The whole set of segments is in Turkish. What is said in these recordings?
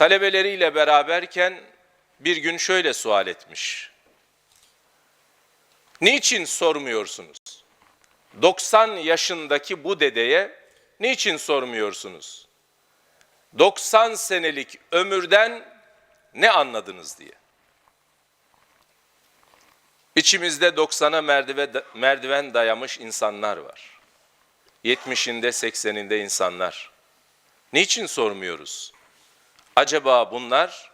Talebeleriyle beraberken bir gün şöyle sual etmiş. Niçin sormuyorsunuz? 90 yaşındaki bu dedeye niçin sormuyorsunuz? 90 senelik ömürden ne anladınız diye. İçimizde 90'a merdiven, dayamış insanlar var. 70'inde 80'inde insanlar. Niçin sormuyoruz? Acaba bunlar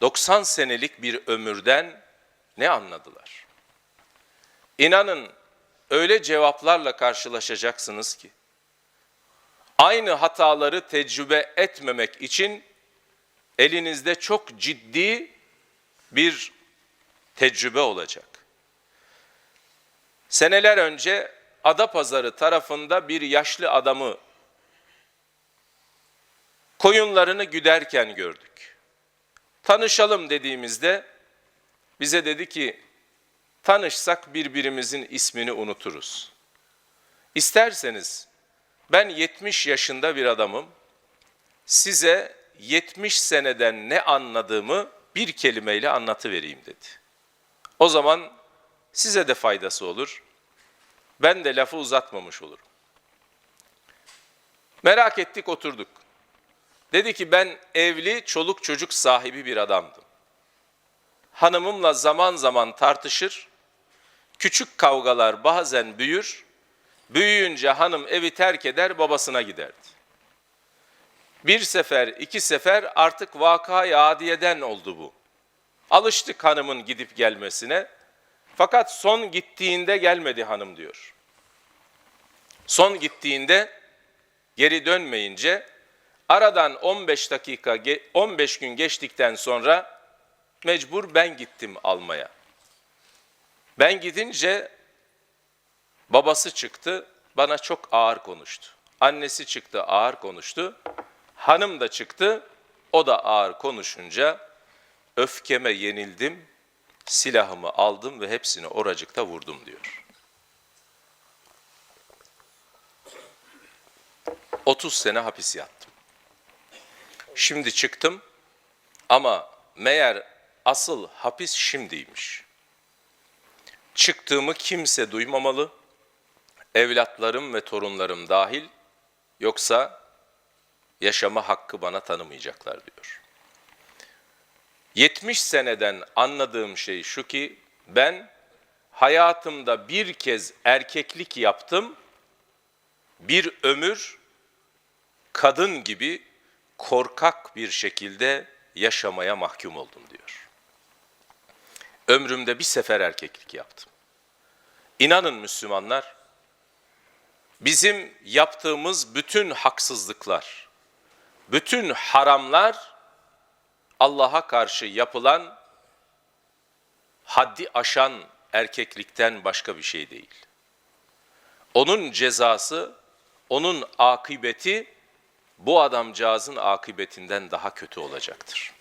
90 senelik bir ömürden ne anladılar? İnanın öyle cevaplarla karşılaşacaksınız ki aynı hataları tecrübe etmemek için elinizde çok ciddi bir tecrübe olacak. Seneler önce Adapazarı tarafında bir yaşlı adamı koyunlarını güderken gördük. Tanışalım dediğimizde bize dedi ki tanışsak birbirimizin ismini unuturuz. İsterseniz ben 70 yaşında bir adamım. Size 70 seneden ne anladığımı bir kelimeyle anlatıvereyim dedi. O zaman size de faydası olur. Ben de lafı uzatmamış olurum. Merak ettik oturduk. Dedi ki ben evli çoluk çocuk sahibi bir adamdım. Hanımımla zaman zaman tartışır, küçük kavgalar bazen büyür, büyüyünce hanım evi terk eder babasına giderdi. Bir sefer, iki sefer artık vakayı adiyeden oldu bu. Alıştık hanımın gidip gelmesine. Fakat son gittiğinde gelmedi hanım diyor. Son gittiğinde geri dönmeyince aradan 15 dakika 15 gün geçtikten sonra mecbur ben gittim almaya. Ben gidince babası çıktı bana çok ağır konuştu. Annesi çıktı ağır konuştu. Hanım da çıktı o da ağır konuşunca öfkeme yenildim, silahımı aldım ve hepsini oracıkta vurdum diyor. 30 sene hapis yattım. Şimdi çıktım ama meğer asıl hapis şimdiymiş. Çıktığımı kimse duymamalı, evlatlarım ve torunlarım dahil, yoksa yaşama hakkı bana tanımayacaklar diyor. 70 seneden anladığım şey şu ki ben hayatımda bir kez erkeklik yaptım, bir ömür kadın gibi korkak bir şekilde yaşamaya mahkum oldum diyor. Ömrümde bir sefer erkeklik yaptım. İnanın Müslümanlar, bizim yaptığımız bütün haksızlıklar, bütün haramlar Allah'a karşı yapılan haddi aşan erkeklikten başka bir şey değil. Onun cezası, onun akıbeti bu adamcağızın akıbetinden daha kötü olacaktır.